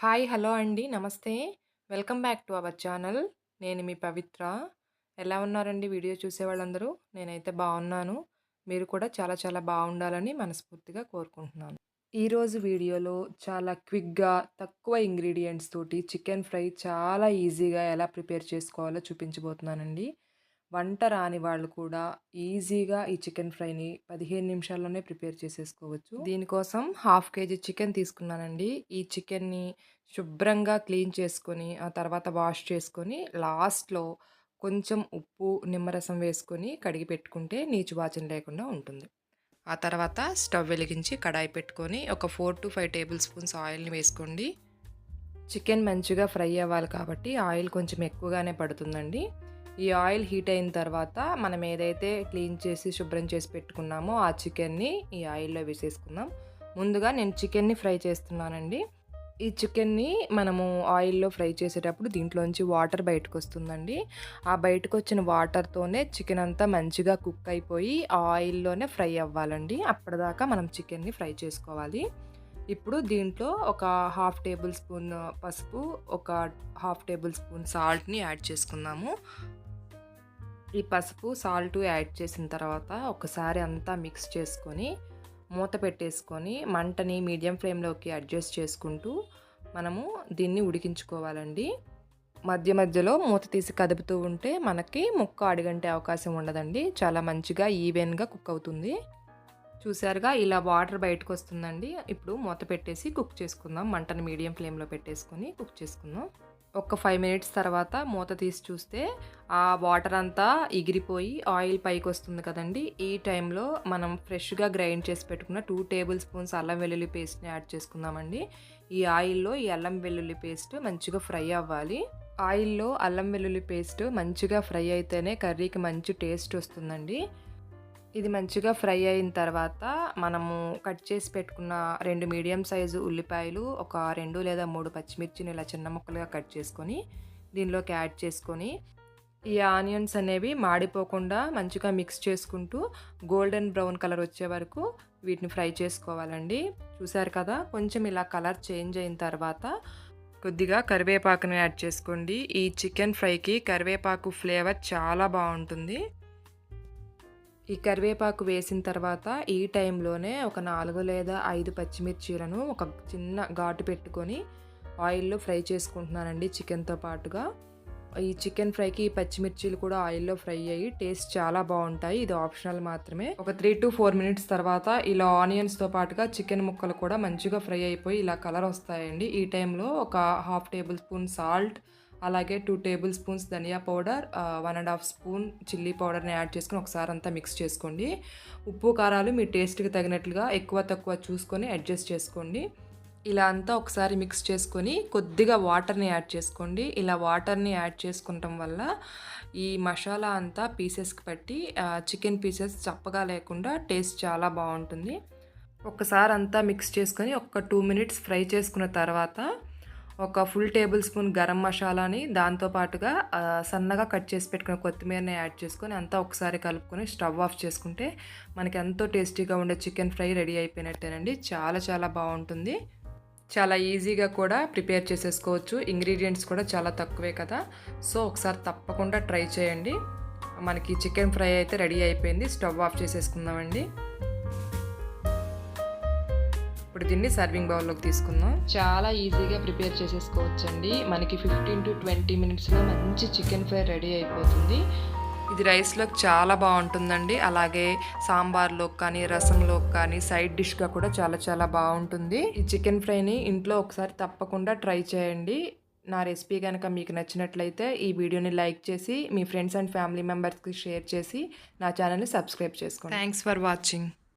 Hi hello అండి. నమస్తే. Welcome back to our channel. నేను మీ పవిత్ర. ఎలా ఉన్నారండి వీడియో చూసే వాళ్ళందరూ నేనైతే బాగున్నాను. మీరు కూడా చాలా చాలా బాగుండాలని మనస్ఫూర్తిగా కోరుకుంటున్నాను. ఈరోజు వీడియోలో చాలా క్విక్గా తక్కువ ఇంగ్రీడియంట్స్ తోటి చికెన్ ఫ్రై చాలా ఈజీగా ఎలా ప్రిపేర్ చేసుకోవాలో చూపించబోతున్నానండి. వంట రాని వాళ్ళు కూడా ఈజీగా ఈ చికెన్ ఫ్రైని పదిహేను నిమిషాల్లోనే ప్రిపేర్ చేసేసుకోవచ్చు. దీనికోసం హాఫ్ కేజీ చికెన్ తీసుకున్నానండి. ఈ చికెన్ని శుభ్రంగా క్లీన్ చేసుకొని ఆ తర్వాత వాష్ చేసుకొని లాస్ట్లో కొంచెం ఉప్పు నిమ్మరసం వేసుకొని కడిగి పెట్టుకుంటే నీచు వాచన లేకుండా ఉంటుంది. ఆ తర్వాత స్టవ్ వెలిగించి కడాయి పెట్టుకొని ఒక four to five tablespoons ఆయిల్ని వేసుకోండి. చికెన్ మంచిగా ఫ్రై అవ్వాలి కాబట్టి ఆయిల్ కొంచెం ఎక్కువగానే పడుతుందండి. ఈ ఆయిల్ హీట్ అయిన తర్వాత మనం ఏదైతే క్లీన్ చేసి శుభ్రం చేసి పెట్టుకున్నామో ఆ చికెన్ని ఈ ఆయిల్లో వేసేసుకుందాం. ముందుగా నేను చికెన్ని ఫ్రై చేస్తున్నానండి. ఈ చికెన్ని మనము ఆయిల్లో ఫ్రై చేసేటప్పుడు దీంట్లోంచి వాటర్ బయటకు వస్తుందండి ఆ బయటకు వచ్చిన వాటర్తోనే చికెన్ అంతా మంచిగా కుక్ అయిపోయి ఆయిల్లోనే ఫ్రై అవ్వాలండి. అప్పటిదాకా మనం చికెన్ని ఫ్రై చేసుకోవాలి. ఇప్పుడు దీంట్లో ఒక హాఫ్ టేబుల్ స్పూన్ పసుపు ఒక హాఫ్ టేబుల్ స్పూన్ సాల్ట్ని యాడ్ చేసుకుందాము. ఈ పసుపు సాల్ట్ యాడ్ చేసిన తర్వాత ఒకసారి అంతా మిక్స్ చేసుకొని మూత పెట్టేసుకొని మంటని మీడియం ఫ్లేమ్లోకి అడ్జస్ట్ చేసుకుంటూ మనము దీన్ని ఉడికించుకోవాలండి. మధ్య మధ్యలో మూత తీసి కదుపుతూ ఉంటే మనకి ముక్క అడిగంటే అవకాశం ఉండదండి. చాలా మంచిగా ఈవెన్గా కుక్ అవుతుంది. చూసారుగా ఇలా వాటర్ బయటకు వస్తుందండి. ఇప్పుడు మూత పెట్టేసి కుక్ చేసుకుందాం. మంటను మీడియం ఫ్లేమ్లో పెట్టేసుకొని కుక్ చేసుకుందాం. ఒక ఫైవ్ మినిట్స్ తర్వాత మూత తీసి చూస్తే ఆ వాటర్ అంతా ఎగిరిపోయి ఆయిల్ పైకి వస్తుంది కదండి. ఈ టైంలో మనం ఫ్రెష్గా గ్రైండ్ చేసి పెట్టుకున్న టూ టేబుల్ స్పూన్స్ అల్లం వెల్లుల్లి పేస్ట్ని యాడ్ చేసుకుందామండి. ఈ ఆయిల్లో ఈ అల్లం వెల్లుల్లి పేస్ట్ మంచిగా ఫ్రై అవ్వాలి. ఆయిల్లో అల్లం వెల్లుల్లి పేస్ట్ మంచిగా ఫ్రై అయితేనే కర్రీకి మంచి టేస్ట్ వస్తుందండి. ఇది మంచిగా ఫ్రై అయిన తర్వాత మనము కట్ చేసి పెట్టుకున్న రెండు మీడియం సైజు ఉల్లిపాయలు ఒక రెండు లేదా మూడు పచ్చిమిర్చిని ఇలా చిన్న ముక్కలుగా కట్ చేసుకొని దీనిలోకి యాడ్ చేసుకొని ఈ ఆనియన్స్ అనేవి మాడిపోకుండా మంచిగా మిక్స్ చేసుకుంటూ గోల్డెన్ బ్రౌన్ కలర్ వచ్చే వరకు వీటిని ఫ్రై చేసుకోవాలండి. చూసారు కదా కొంచెం ఇలా కలర్ చేంజ్ అయిన తర్వాత కొద్దిగా కరివేపాకుని యాడ్ చేసుకోండి. ఈ చికెన్ ఫ్రైకి కరివేపాకు ఫ్లేవర్ చాలా బాగుంటుంది. ఈ కరివేపాకు వేసిన తర్వాత ఈ టైంలోనే ఒక నాలుగు లేదా ఐదు పచ్చిమిర్చీలను ఒక చిన్న ఘాటు పెట్టుకొని ఆయిల్లో ఫ్రై చేసుకుంటున్నానండి చికెన్తో పాటుగా. ఈ చికెన్ ఫ్రైకి ఈ పచ్చిమిర్చీలు కూడా ఆయిల్లో ఫ్రై అయ్యి టేస్ట్ చాలా బాగుంటాయి. ఇది ఆప్షనల్ మాత్రమే. ఒక త్రీ టు ఫోర్ మినిట్స్ తర్వాత ఇలా ఆనియన్స్తో పాటుగా చికెన్ ముక్కలు కూడా మంచిగా ఫ్రై అయిపోయి ఇలా కలర్ వస్తాయండి. ఈ టైంలో ఒక హాఫ్ టేబుల్ స్పూన్ సాల్ట్ అలాగే two tablespoons dhaniya powder one and half spoon chilli పౌడర్ని యాడ్ చేసుకొని ఒకసారి అంతా మిక్స్ చేసుకోండి. ఉప్పు కారాలు మీ టేస్ట్కి తగినట్లుగా ఎక్కువ తక్కువ చూసుకొని అడ్జస్ట్ చేసుకోండి. ఇలా అంతా ఒకసారి మిక్స్ చేసుకొని కొద్దిగా వాటర్ని యాడ్ చేసుకోండి. ఇలా వాటర్ని యాడ్ చేసుకుంటాం వల్ల ఈ మసాలా అంతా పీసెస్కి పట్టి చికెన్ పీసెస్ చప్పగా లేకుండా టేస్ట్ చాలా బాగుంటుంది. ఒకసారి అంతా మిక్స్ చేసుకొని ఒక టూ మినిట్స్ ఫ్రై చేసుకున్న తర్వాత ఒక ఫుల్ టేబుల్ స్పూన్ గరం మసాలాని దాంతోపాటుగా సన్నగా కట్ చేసి పెట్టుకున్న కొత్తిమీరని యాడ్ చేసుకొని అంతా ఒకసారి కలుపుకొని స్టవ్ ఆఫ్ చేసుకుంటే మనకి ఎంతో టేస్టీగా ఉండే చికెన్ ఫ్రై రెడీ అయిపోయినట్టేనండి. చాలా చాలా బాగుంటుంది. చాలా ఈజీగా కూడా ప్రిపేర్ చేసేసుకోవచ్చు. ఇంగ్రీడియంట్స్ కూడా చాలా తక్కువే కదా. సో ఒకసారి తప్పకుండా ట్రై చేయండి. మనకి చికెన్ ఫ్రై అయితే రెడీ అయిపోయింది. స్టవ్ ఆఫ్ చేసేసుకుందామండి. ఇప్పుడు దీన్ని సర్వింగ్ బౌల్లోకి తీసుకుందాం. చాలా ఈజీగా ప్రిపేర్ చేసేసుకోవచ్చండి. మనకి ఫిఫ్టీన్ టు ట్వంటీ మినిట్స్లో మంచి చికెన్ ఫ్రై రెడీ అయిపోతుంది. ఇది రైస్లోకి చాలా బాగుంటుందండి. అలాగే సాంబార్లోకి కానీ రసంలోకి కానీ సైడ్ డిష్గా కూడా చాలా చాలా బాగుంటుంది. ఈ చికెన్ ఫ్రైని ఇంట్లో ఒకసారి తప్పకుండా ట్రై చేయండి. నా రెసిపీ కనుక మీకు నచ్చినట్లయితే ఈ వీడియోని లైక్ చేసి మీ ఫ్రెండ్స్ అండ్ ఫ్యామిలీ మెంబర్స్కి షేర్ చేసి నా ఛానల్ని సబ్స్క్రైబ్ చేసుకోండి. Thanks for watching